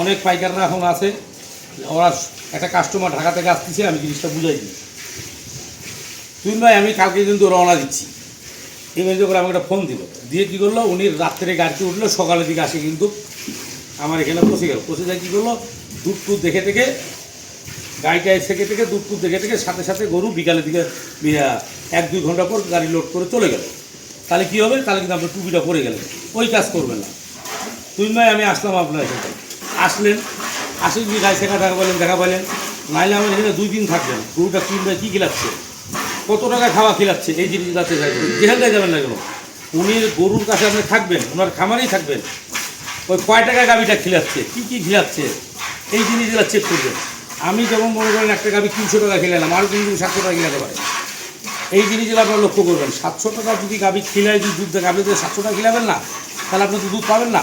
অনেক পাইকাররা এখন আছে, ওরা একটা কাস্টমার ঢাকা থেকে আসতেছে, আমি জিনিসটা বুঝাই দিই। তুই ভাই, আমি কালকে কিন্তু রওনা দিচ্ছি। ইংরেজি করে আমাকে একটা ফোন দিল। দিয়ে কী করল? উনি রাত্রে গাড়িতে উঠল, সকালের দিকে আসে কিন্তু আমার এখানে পৌঁছে গেল। পৌঁছে যায় কী করল? দুধ টুধ দেখে থেকে গাড়িটা থেকে থেকে দুধ টুধ দেখে থেকে সাথে সাথে গরু বিকালের দিকে এক দুই ঘণ্টা পর গাড়ি লোড করে চলে গেল। তাহলে কী হবে? তাহলে কিন্তু আপনার টুপিটা পরে গেলেন ওই কাজ করবেন না। তুই নয় আমি আসলাম আপনার সাথে আসলেন আসে যদি গাড়ি শেখা দেখা পেলেন দেখা পেলেন নাইলে আমার এখানে দুই দিন থাকবেন। গরুটা কিনবে, কী খিলাচ্ছে? কত টাকা খাওয়া খিলাচ্ছে? এই জিনিস যাচ্ছে যেখানটায় যাবেন না কেন? উনি গরুর কাছে আপনি থাকবেন ওনার খামারেই থাকবেন। ওই কয় টাকা গাভিটা খিলাচ্ছে? কী কী খিলাচ্ছে? এই জিনিসগুলো চেক করবেন আমি যেমন মনে করেন একটা গাভি তিনশো টাকা খেলালাম আরও কিন্তু সাতশো টাকা খেলাতে পারে। এই জিনিসগুলো আপনারা লক্ষ্য করবেন। সাতশো টাকা যদি গাভি খিলায় যদি দুধ দেয়, আপনি যদি সাতশো টাকা খিলাবেন না, তাহলে আপনি তো দুধ পাবেন না।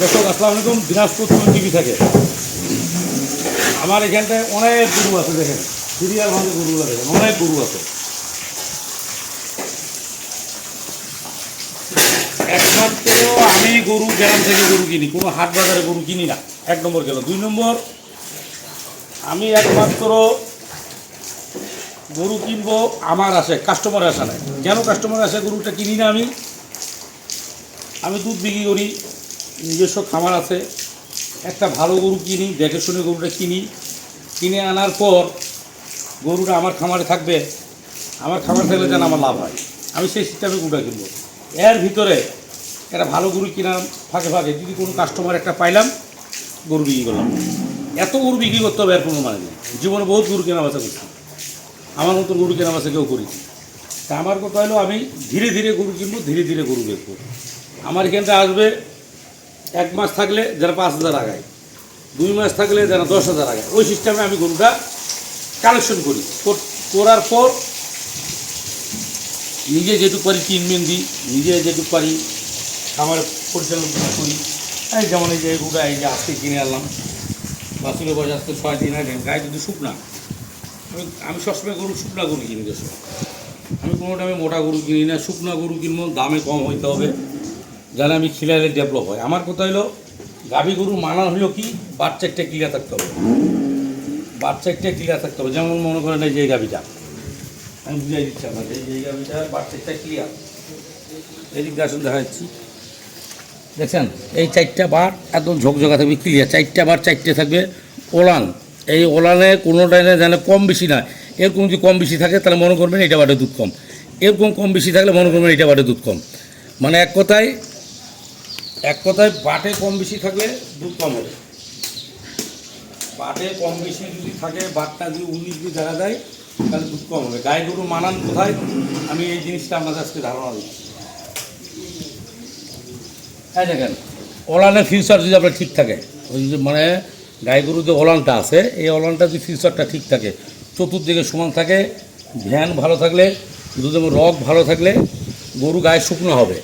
দর্শক, আসসালামু আলাইকুম, দিনাজপুর টিভি থেকে। আমার এখানটায় অনেক গরু আছে, দেখেন। সিরিয়াল ভাবে গরুগুলো দেখেন, অনেক গরু আছে। একমাত্র আমি গরু গ্রাম থেকে গরু কিনি, কোনো হাট বাজারে গরু কিনি না। এক নম্বর গেল। দুই নম্বর, আমি একমাত্র গরু কিনবো আমার আসে কাস্টমার আসা নাই। কেন কাস্টমার আসে? গরুটা কিনি না আমি। আমি দুধ বিক্রি করি নিজস্ব খামার আছে। একটা ভালো গরু কিনি, দেখে শুনে গরুটা কিনি। কিনে আনার পর গরুটা আমার খামারে থাকবে, আমার খামার থাকলে যেন আমার লাভ হয়। আমি সেই সিস্টেমে গরুটা কিনবো। এর ভিতরে একটা ভালো গরু কিনার ফাঁকে ফাঁকে যদি কোনো কাস্টমার একটা পাইলাম, গরু বিক্রি করলাম। এত গরু বিক্রি করতে হবে এর কোনো মানে নেই। জীবনে বহুত গরু কেনা বেচা করছি। আমার মতন গরু কেনা বেচা কেউ করেছি তা আমার কথা হলো, আমি ধীরে ধীরে গরু কিনবো, ধীরে ধীরে গরু বেচবো। আমার এখানটা আসবে এক মাস থাকলে যারা পাঁচ হাজার আগায়, দুই মাস থাকলে যারা দশ হাজার আগায়। ওই সিস্টেমে আমি গরুটা কালেকশন করি। কর- করার পর নিজে যেটুকু পারি ট্রিটমেন্ট দিই, নিজে যেটুকু পারি খাবার পরিচালনা করি। এই যেমন এই যে গরুটা এই যে আজকে কিনে আনলাম বাসুলের বয়স আজকে ছয় দিন আগে, গায়ে যদি শুকনা, আমি আমি সবসময় গরু শুকনা গরু কিনি আমি কোনো টাইমে মোটা গরু কিনি না, শুকনা গরু কিনবো, দামে কম হইতে হবে। যেন আমি খিলাইলে ডেভেলপ হয়। আমার কথা হলো গাভী গরু মানা হলো কি? বাচ্চা একটা ক্লিয়ার থাকতে হবে। বাচ্চা একটা ক্লিয়ার থাকতে হবে। যেমন মনে করেন এই যে এই গাভীটা। আমি বুঝাই দিচ্ছি আপনাকে, এই যে এই গাভীটা, বাচ্চা একটা ক্লিয়ার দিয়ে আসুন, দেখা যাচ্ছি। দেখছেন? এই চারটা বার একদম ঝকঝকা থাকবে ক্লিয়ার চারটা বার চারটে থাকবে ওলান। এই ওলানে কোনোটাই যেন কম বেশি না এরকম যদি কম বেশি থাকে, তাহলে মনে করবেন এটা বাটে দুধ কম। এরকম কম বেশি থাকলে মনে করবেন এটা বাটে দুধ কম। মানে এক কথায় এক কথায় বাটে কম বেশি থাকলে দুধ কম হবে। বাটে কম বেশি যদি থাকে, বাটটা যদি উনিশ যদি দেখা যায়, তাহলে দুধ কম হবে। গায়ে গরু মানান কোথায়? আমি এই জিনিসটা আপনাদের আজকে ধারণা দিচ্ছি। হ্যাঁ দেখেন, ওলানের ফিউচার যদি আপনার ঠিক থাকে, ওই যে মানে গাই গরুর যে ওলানটা আছে, এই ওলানটা যদি ফিউচারটা ঠিক থাকে, চতুর্দিকে সমান থাকে, ধ্যান ভালো থাকলে দুধের রগ ভালো থাকলে, গরু গায়ে শুকনো হবে।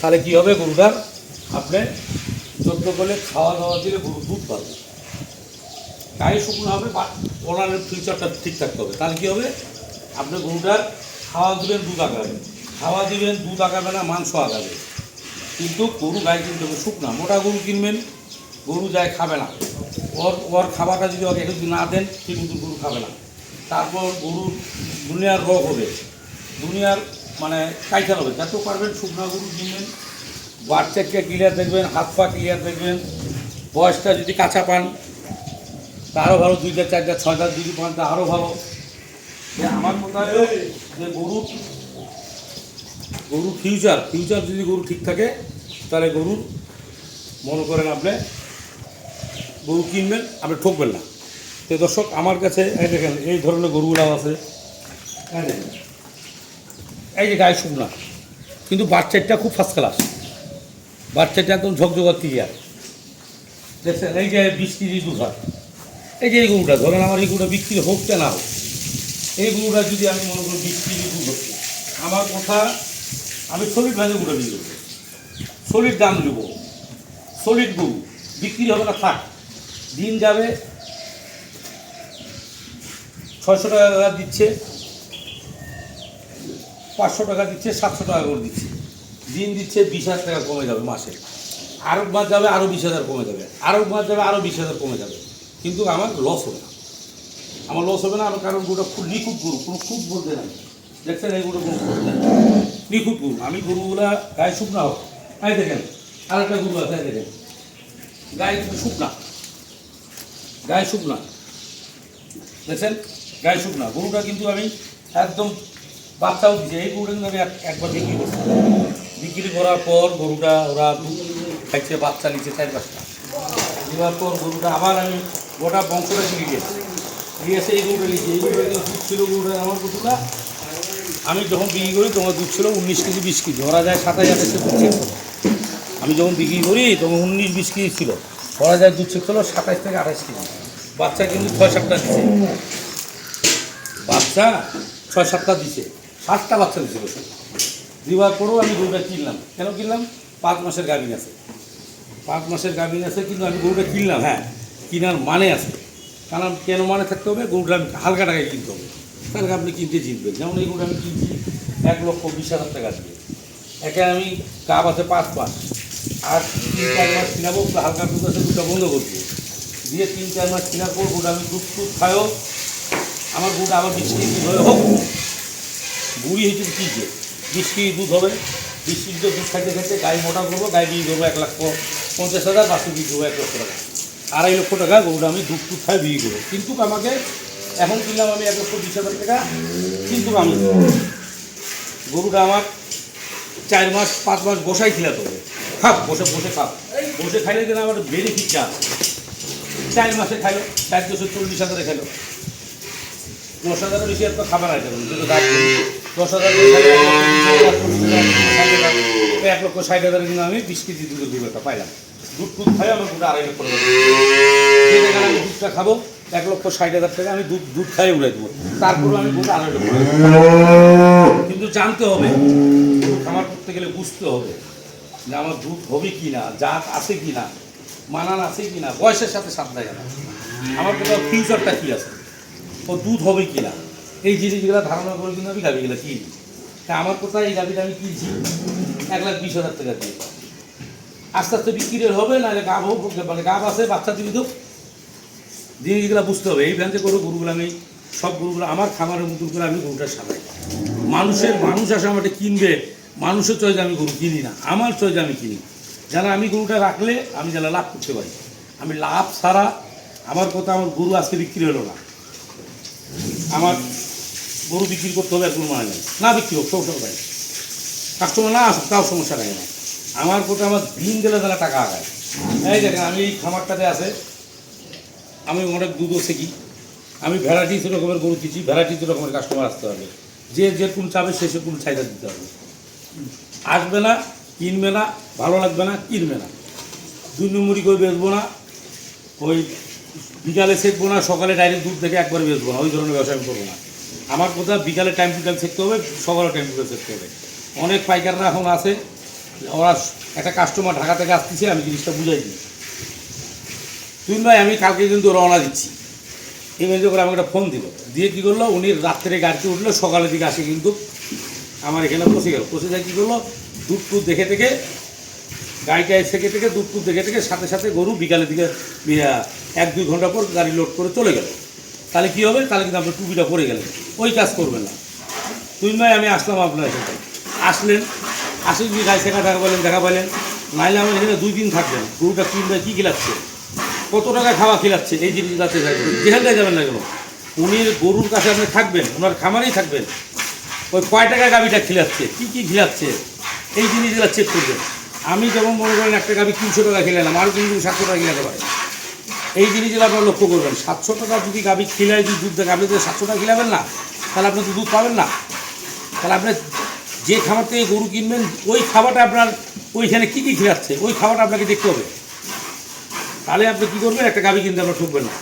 তাহলে কি হবে গরুটার? আপনি যত্ন করলে খাওয়া দাওয়া দিলে গরু দুধ পাবে গায়ে শুকনো হবে, বা ওলানের ফিউচারটা ঠিক থাকতে হবে। তাহলে কি হবে? আপনি গরুটার খাওয়া দিবেন, দুধ আগাবে খাওয়া দিবেন, দুধ আগাবে না, মাংস আগাবে। কিন্তু গরু গায়ে কিনতে হবে শুকনা। মোটা গরু কিনবেন, গরু যায় খাবে না। ওর ওর খাবারটা যদি ওকে একটু না দেন, সে কিন্তু গরু খাবে না। তারপর গরুর দুনিয়ার রোগ হবে। দুনিয়ার মানে কাইচার হবে। যত পারবেন শুকনা গরু কিনবেন। বাচ্চাকে ক্লিয়ার দেখবেন, হাত পা ক্লিয়ার দেখবেন, বয়সটা যদি কাঁচা পান, তা আরও ভালো, দুইটা, চারটা, ছয়টা যদি পান, তা আরও ভালো। আমার কথা হলো যে গরুর গরুর ফিউচার ফিউচার যদি গরু ঠিক থাকে, তাহলে গরুর মনে করেন আপনি গরু কিনবেন, আপনি ঠকবেন না। তো দর্শক, আমার কাছে এই দেখেন, এই ধরনের গরুগুলো আছে। এই যে গায়ে শুকনা, কিন্তু বাচ্চাটা খুব ফার্স্ট ক্লাস বাচ্চাটা একদম ঝকঝকা ক্লিয়ার দেখছেন, এই যে বিশ কেজি দুধ হয়, এই যে এই গরুটা ধরেন আমার এই গরুটা বিক্রি হোক না হোক, এই গরুটা যদি আমি মনে করি বিশ কেজি হচ্ছে, আমার কথা, আমি সলিড ভাজে গরুটা বিক্রি করব সলিড দাম নেব, সলিড গরু বিক্রি হবে না, থাক, দিন যাবে, ছয়শো টাকা দিচ্ছে, পাঁচশো টাকা দিচ্ছে, সাতশো টাকা করে দিচ্ছে। দিন দিচ্ছে বিশ হাজার টাকা কমে যাবে মাসে। আরও মাস যাবে আরও বিশ হাজার কমে যাবে। আরও মাস যাবে আরও বিশ হাজার কমে যাবে। কিন্তু আমার লস হবে না। আমার লস হবে না, আমার কারণ গরুটা খুব নিখুঁত গরু, কোনো খুব বলতে নাই। দেখছেন এই গরু। কোনো নাই নিখুঁত গরু। আমি গরুগুলা গায়ে শুকনা হোক, তাই দেখেন। আর একটা গরু আছে দেখেন। গায়ে শুকনা। গায়ে শুকনা। দেখছেন? গায়ে শুকনা। গরুটা কিন্তু আমি একদম বাচ্চাও দিচ্ছে এই গরুটা কিন্তু আমি এক- একবার করছি বিক্রি করার পর গরুটা ওরা দুধ খাইছে, বাচ্চা নিচ্ছে চার পাঁচটা। দেওয়ার পর গরুটা আবার আমি গোটা বংশটা কিনে গিয়েছি নিয়ে এসে এই গরুটা নিয়েছি। এই গরুটা দুধ ছিল গরুটা আমার গরুটা আমি যখন বিক্রি করি, তোমার দুধ ছিল উনিশ কেজি, বিশ কেজি। ধরা যায় সাতাশ আঠাশে দুধ ছিল। আমি যখন বিক্রি করি, তখন উনিশ, বিশ কেজি ছিল। ধরা যায় দুধ ছিল সাতাশ থেকে আঠাশ কেজি। বাচ্চা কিন্তু ছয় সাতটা দিছে। বাচ্চা ছয় সাতটা দিছে। সাতটা বাচ্চা দিছিল। দেওয়ার পরেও আমি গরুটা কিনলাম। কেন কিনলাম? পাঁচ মাসের গাভিন আছে। পাঁচ মাসের গাভিন আছে, কিন্তু আমি গরুটা কিনলাম হ্যাঁ। কেনার মানে আছে। কারণ কেন মানে থাকতে হবে? গরুটা আমি হালকা টাকায় কিনতে হবে। তাহলে আপনি কিনতে জিতবেন। যেমন এই গরুটা আমি কিনছি, এক লক্ষ বিশ হাজার টাকা দিয়ে। একে আমি কাপ আছে পাঁচ মাস। আর তিন চার মাস কিনাবো হালকা দুধ আছে, দুধটা বন্ধ করব দিয়ে তিন চার মাস কেনার পর গরুটা আমি দুধ টুধ খায়ও আমার গরুটা আবার বিশ হয়ে হোক। বুড়ি হয়েছে, কী যে। বিশ কেজি দুধ হবে। বিশ কেজি দুধ খাইতে খাইতে গাই মোটা করব গাই বিক্রি করব এক লাখ পঞ্চাশ হাজার, বাসু বিক্রি করব এক লক্ষ টাকা। আড়াই লক্ষ টাকা গরুটা আমি দুধ টুধ খাই বিক্রি করব। কিন্তু আমাকে এখন কিনলাম আমি এক লক্ষ বিশ হাজার টাকা, কিন্তু আমি গরুটা আমার চার মাস, পাঁচ মাস বসাই খিলাতে হবে। খাপ বসে বসে খাপ বসে খাইলে কিন্তু আমার বেনিফিট চা চার মাসে খাইলো, চার দুশো চল্লিশ হাজারে খাইলো। দশ হাজারের বেশি একটা খাবার করি। দশ হাজার এক লক্ষ ষাট হাজার, ষাট হাজার, এক লক্ষ ষাট হাজারে কিন্তু আমি বিশ কেজি দুধের দুধ একটা পাইলাম দুধ টুধ খাই আমার দুধ আড়াই লক্ষ টাকা আমি দুধটা খাব এক লক্ষ ষাট হাজার টাকা আমি দুধ দুধ খাই উড়াই দেবো তারপরে আমি দুধ আড়াই লক্ষ। কিন্তু জানতে হবে দুধ খামার করতে গেলে বুঝতে হবে যে আমার দুধ হবে কি না জাত আছে কি না মানান আছে কি না বয়সের সাথে সাথ দেয় না আমার কোথাও ফিউচারটা কি আছে ও দুধ হবে কি না এই জিনিসগুলো ধারণা করে কিন্তু আমি গাভিগুলো কিনি তা আমার কোথায় এই গাভিটা আমি কিনছি, এক লাখ বিশ হাজার টাকা দিয়ে। আস্তে আস্তে বিক্রি হবে না গাভ হোক মানে গাভ আছে, বাচ্চা দিবি তো জিনিসগুলো বুঝতে হবে, এই ভ্যানতে করে গরুগুলো আমি সব গরুগুলো আমার খামারের মতন করে আমি গরুটা সাজাই মানুষের, মানুষ আসে আমাকে কিনবে, মানুষের চয়েছে আমি গরু কিনি না, আমার চয়েছে আমি কিনি। যেন আমি গরুটা রাখলে, আমি যেন লাভ করতে পারি। আমি লাভ ছাড়া, আমার কথা, আমার গরু আজকে বিক্রি হলো না। আমার গরু বিক্রি করতে হবে আর কোনো মানে নেই। না বিক্রি হোক, সব ভাই কাস্টমার না আসুক, তাও সমস্যা থাকে না। আমার কোথাও আমার দিন গেলে তাহলে টাকা আগায়। এই দেখেন, আমি এই খামারটাতে আছে। আমি অনেক দুধও শিখি আমি ভ্যারাইটিস রকমের গরু কিছি ভ্যারাইটিস রকমের কাস্টমার আসতে হবে। যে যে কোন চাবে সে সে কোন চাহিদা দিতে হবে। আসবে না, কিনবে না, ভালো লাগবে না, কিনবে না। দুই নম্বরই করে বেচবো না, ওই বিকালে সেকবো না, সকালে ডাইরেক্ট দুধ থেকে একবার বেচবো না। ওই ধরনের ব্যবসা আমি করব না। আমার কথা বিকালে টাইম টু টাইম সেকতে হবে সকালে টাইম টু টাইম হবে অনেক পাইকাররা এখন আছে, ওরা একটা কাস্টমার ঢাকা থেকে আসতেছে, আমি জিনিসটা বুঝাই দিই। তুই ভাই, আমি কালকে কিন্তু রওনা দিচ্ছি। ইমেজ করে আমাকে একটা ফোন দিল। দিয়ে কী করল, উনি রাত্রে গাড়িতে উঠল, সকালের দিকে আসে কিন্তু আমার এখানে পৌঁছে গেল। পৌঁছে যায় কী করল, দুধ টুধ দেখে দেখে, গাড়িটা থেকে থেকে দুধ টুধ দেখে দেখে সাথে সাথে গরু বিকালের দিকে এক দুই ঘণ্টা পর গাড়ি লোড করে চলে গেল। তাহলে কী হবে? তাহলে কিন্তু আপনার টুপিটা পরে গেলেন ওই কাজ করবেন না। তুই ভাই আমি আসলাম আপনার সাথে আসলেন। আসে যদি গাড়ি শেখা দেখা পেলেন দেখা পেলেন নাইলে আমার এখানে দুই দিন থাকবেন। গরুটা কিনবে, কী খিলাচ্ছে? কত টাকা খাওয়া খিলাচ্ছে? এই জিনিসগুলো যেখানটায় যাবেন না কেন? উনি গরুর কাছে আপনি থাকবেন, ওনার খামারেই থাকবেন। ওই কয় টাকা গাভিটা খিলাচ্ছে? কী কী খিলাচ্ছে? এই জিনিসগুলো চেক করবেন। আমি যেমন মনে করেন একটা গাভি তিনশো টাকা খিলালাম আরও কিন্তু সাতশো টাকা খেলাতে পারে। এই জিনিসগুলো আপনারা লক্ষ্য করবেন, সাতশো টাকা যদি গাভি খিলায় যদি দুধ দেয়, আপনি যদি সাতশো টাকা খিলাবেন না, তাহলে আপনি তো দুধ পাবেন না। তাহলে আপনি যে খাবার থেকে গরু কিনবেন, ওই খাবারটা আপনার ওইখানে কী কী খিলাচ্ছে, ওই খাবারটা আপনাকে দেখতে হবে। তাহলে আপনি কী করবেন, একটা গাভি কিনতে আপনার ঠকবেন না।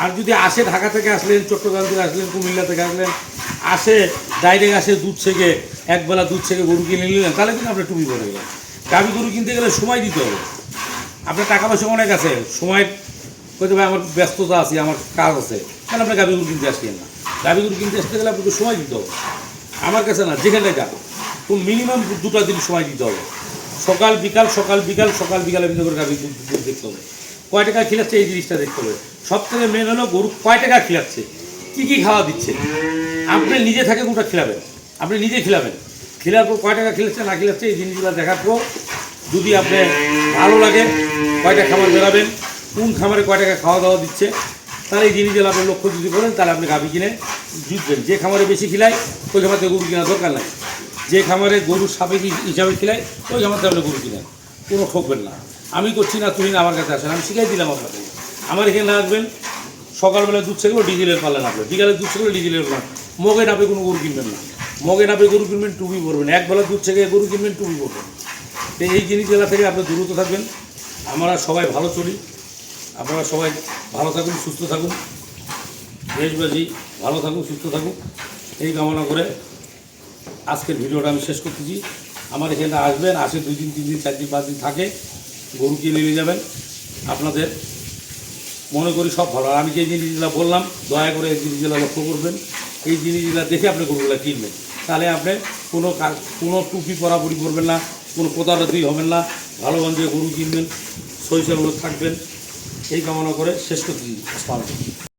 আর যদি আসে ঢাকা থেকে আসলেন, চট্টগ্রাম থেকে আসলেন, কুমিল্লা থেকে আসলেন, আসে ডাইরেক্ট আসে দুধ থেকে, একবেলা দুধ থেকে গরু কিনে নিলেন, তাহলে কিন্তু আপনার টুপি পরে গেলেন গাভি গরু কিনতে গেলে সময় দিতে হবে। আপনার টাকা পয়সা অনেক আছে, সময় হয়তো ভাই, আমার ব্যস্ততা আছে, আমার কাজ আছে। কেন আপনি গাভি গরু কিনতে আসলেন না? গাভি গরু কিনতে আসতে গেলে আপনাকে সময় দিতে হবে। আমার কাছে না, যেখানে যান, তো মিনিমাম দুটা দিন সময় দিতে হবে। সকাল, বিকাল সকাল বিকাল, সকাল, বিকালের ভিতরে করে গাভি দেখতে হবে। কয় টাকা খিলাচ্ছে এই জিনিসটা দেখতে হবে। সব থেকে মেন হলো গরু কয় টাকা খিলাচ্ছে? কী কী খাওয়া দিচ্ছে? আপনি নিজে থাকে গরুটা খিলাবেন। আপনি নিজে খিলাবেন। খিলার পর কয় টাকা খিলাচ্ছে, না খিলাচ্ছে এই জিনিসগুলো দেখার পর যদি আপনি ভালো লাগে, কয়টা খাবার বেরাবেন? কোন খামারে কয় টাকা খাওয়া দাওয়া দিচ্ছে তাহলে এই জিনিসগুলো আপনি লক্ষ্য যদি করেন, তাহলে আপনি গাভি কিনে জুটবেন। যে খামারে বেশি খিলায়, ওই খামার থেকে গরু কেনার দরকার নাই। যে খামারে গরুর সাপেক্ষ হিসাবে খিলায়, ওই খামার থেকে আপনি গরু কিনেন। কোনো ঠকবেন না। আমি করছি না, তুমি না আমার কাছে আসেন, আমি শিখাই দিলাম আপনাকে। আমার এখানে আসবেন, সকালবেলা দুধ ছেগেলো ডিজেলের পাল্লা নাপবে বিকালে দুধ ছেগেলো ডিজেলের পাল্লা। মগে নাপে কোনো গরু কিনবেন না। মগে নাপে গরু কিনবেন, টুপি পরবেন। একবেলা দুধ ছেগে গরু কিনবেন, টুপি পরবেন। তো এই জিনিসগুলো থেকে আপনি দূরত থাকবেন। আমরা সবাই ভালো চলি। আপনারা সবাই ভালো থাকুন, সুস্থ থাকুন। দেশবাসী ভালো থাকুন, সুস্থ থাকুন। এই কামনা করে আজকের ভিডিওটা আমি শেষ করতেছি। আমার এখানে আসবেন, আসে দুই দিন, তিন দিন, চার দিন, পাঁচ দিন থাকে, গরু কিনে নিয়ে যাবেন। আপনাদের মনে করি সব ভালো। আমি যে জিনিসগুলো বললাম, দয়া করে এই জিনিসগুলো লক্ষ্য করবেন। এই জিনিসগুলো দেখে আপনি গরুগুলো কিনবেন। তাহলে আপনি কোনো কোনো টুপি পরাপরি করবেন না, কোনো প্রতারতি হবেন না। ভালো বান্ধবে গরু কিনবেন শৈশব থাকবেন। এই কামনা করে শেষ করতেছি আসসালামু